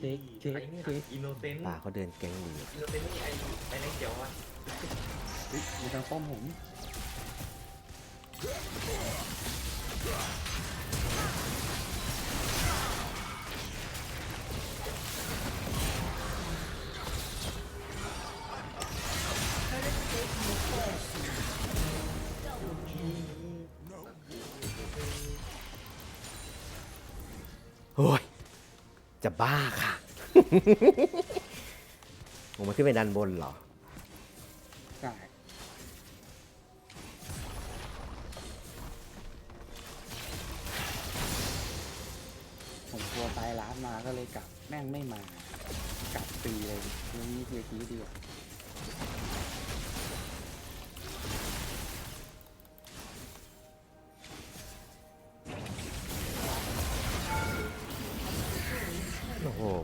เจ๊กเจ๊กไอ้เนี่ยเจ๊ก อินโนเซนต์ป่าเขาเดินแก๊งดีอินโนเซนต์นี่ไอ้ไอ้ในเขียวอะเฮ้ยมีทางป้อมผม จะบ้าค่ะ ผมมาขึ้นไปด้านบนเหรอ ใช่ผมกลัวตายร้านมาก็เลยกลับแม่งไม่มา กลับฟรีเลยยังมีเทียทีเดียว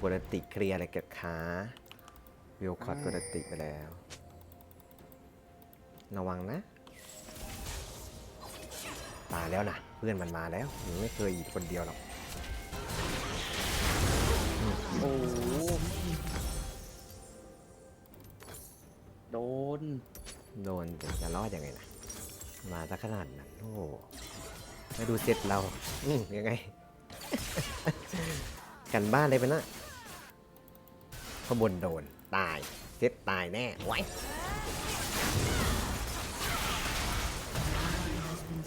โอ้โหกดติเคลียร์อะไรเกิดขาวิวคอร์ดกดติไปแล้ว ระวังนะตายแล้วนะเพื่อนมันมาแล้วมันไม่เคยอยู่คนเดียวหรอกโอ้โดน โดนจะจะรอดยังไงนะมาซะขนาดนั้นโอ้มาดูเสร็จเรา อืยังไง กันบ้านเลยไปนะ ขบวนโดน ตาย เซตตายแน่ไว้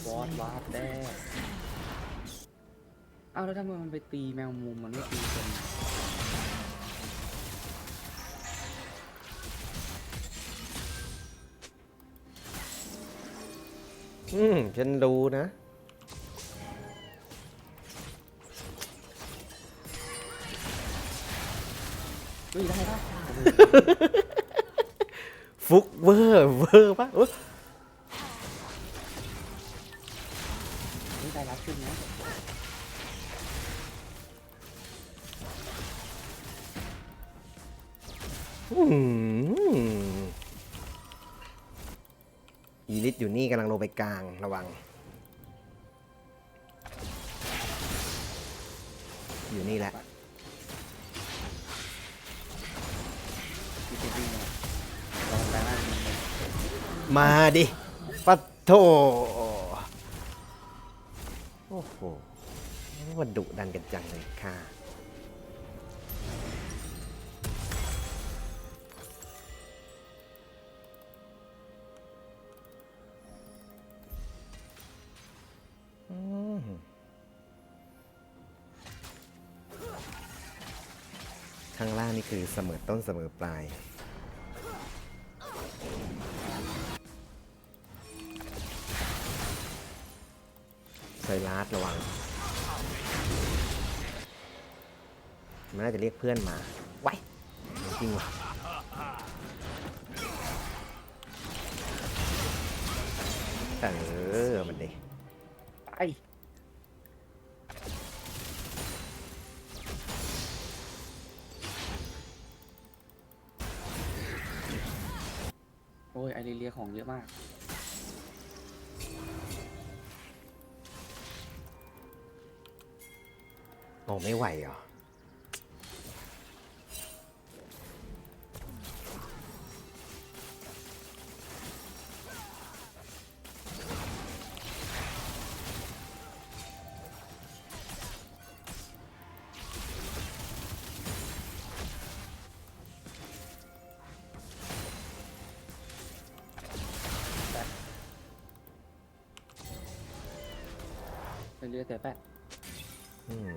วอดวาดแด้เอาแล้วทำไมมันไปตีแมวมุมมันไม่ตีคนอืม ฉันรู้นะ ฟุกเวอร์เวอร์ปะอุ๊ยเฮ้ยได้รับขึ้นนะอืมอีลิทอยู่นี่กำลังลงไปกลางระวัง อยู่นี่แหละ มาดิปัดโถโอ้โหว่าดุดันกันจังเลยค่ะอืมข้างล่างนี่คือเสมอต้นเสมอปลาย ไซรัสระวัง มันน่าจะเรียกเพื่อนมา ไว้จริงว่ะเออ มันดิไอ้โอ้ยไอริเลียของเยอะมาก โอ้ไม่ไหวเหรอไอเลียแต่แปะ อืม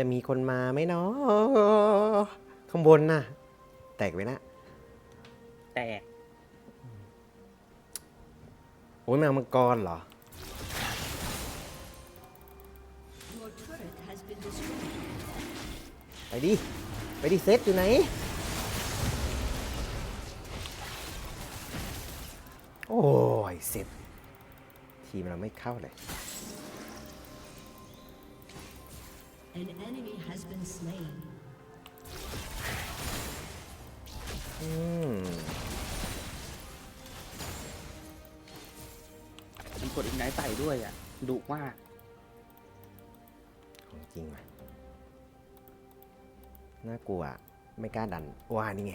จะมีคนมาไหมเนาะข้างบนน่ะ แตกไปนะแตกโอ้ยแมวมังกรเหรอ Your turret has been destroyed. ไปดิ ไปดิเซตอยู่ไหน โอ้ยเซตทีมเราไม่เข้าเลย An enemy has been slain. อืมกดอีกไนท์ใส่ด้วยอะดุมาก ของจริงว่ะน่ากลัวไม่กล้าดันว่านี่ไง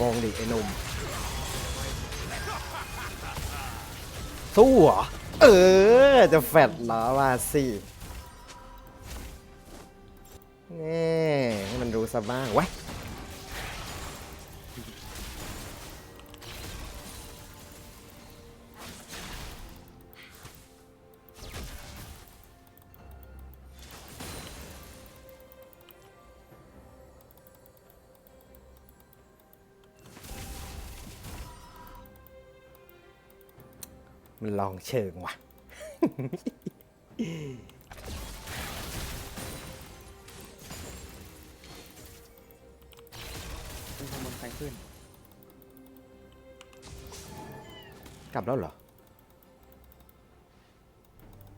งงดิไอ้หนุ่มสู้เหรอ เออ จะแฟดเหรอว่าสิแน่ให้มันรู้ซะบ้างไว้ มันลองเชิงว่ะ ขึ้นข้างบนใครขึ้น กลับแล้วเหรอ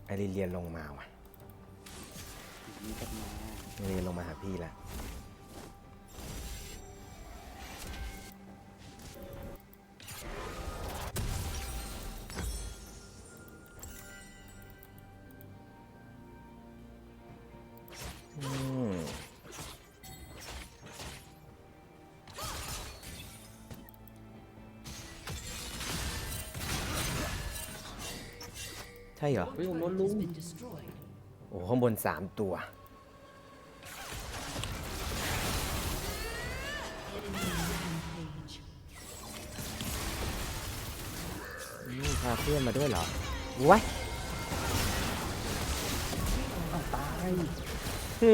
ไอริเลียนลงมาว่ะมีกันมาไอริเลียนลงมาหาพี่แล้ว ใช่เหรอ เฮ้ยผมโดนลุงโอ้ข้างบนสามตัว นี่พาเพื่อนมาด้วยเหรอวะอ้ายตายฮึ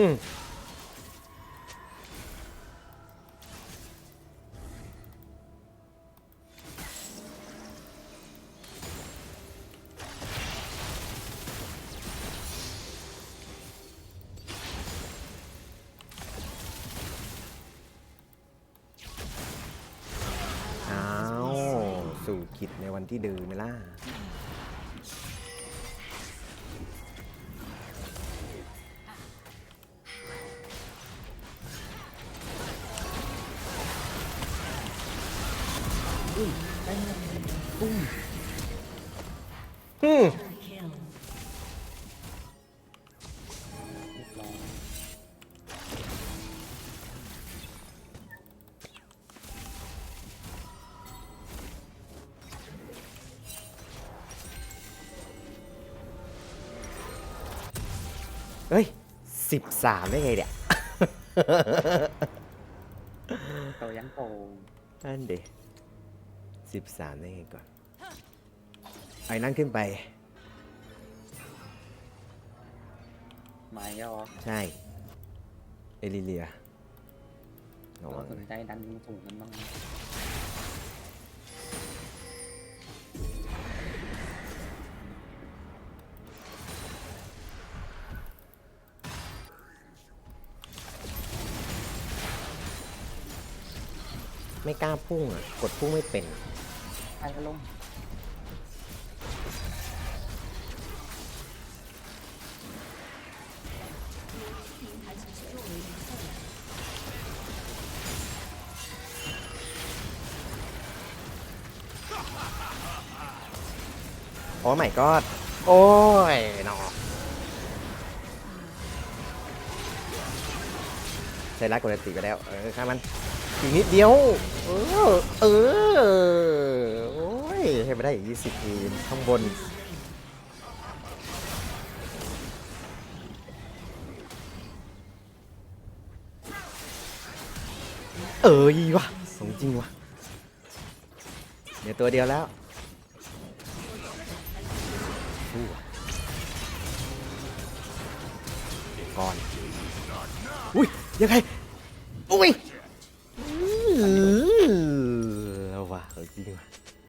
สู่ขิดในวันที่ดื้อไหมล่ะ อืม สิบสามได้ไงเนี่ยตัวยังโตนั่นเดสิบสามได้ไงก่อนไอ้นั่นขึ้นไป ไม่ก็ใช่ เอลิเลียระวังสนใจดันสูงกันบ้างไหม ไม่กล้าพุ่งอะ กดพุ่งไม่เป็นใครก็ลง Has destroyed a turret. โอ้ไม่กอดโอ้ยหนอใช้รักกดติไปแล้ว เออข้ามัน อีกนิดเดียว เออ เออ โอ้ย ให้ไปได้อีกยี่สิบทีมข้างบน เออยีวะของจริงวะเดี๋ยวตัวเดียวแล้วสู้ก่อน อุ้ยยังไงอุ้ย อือเอ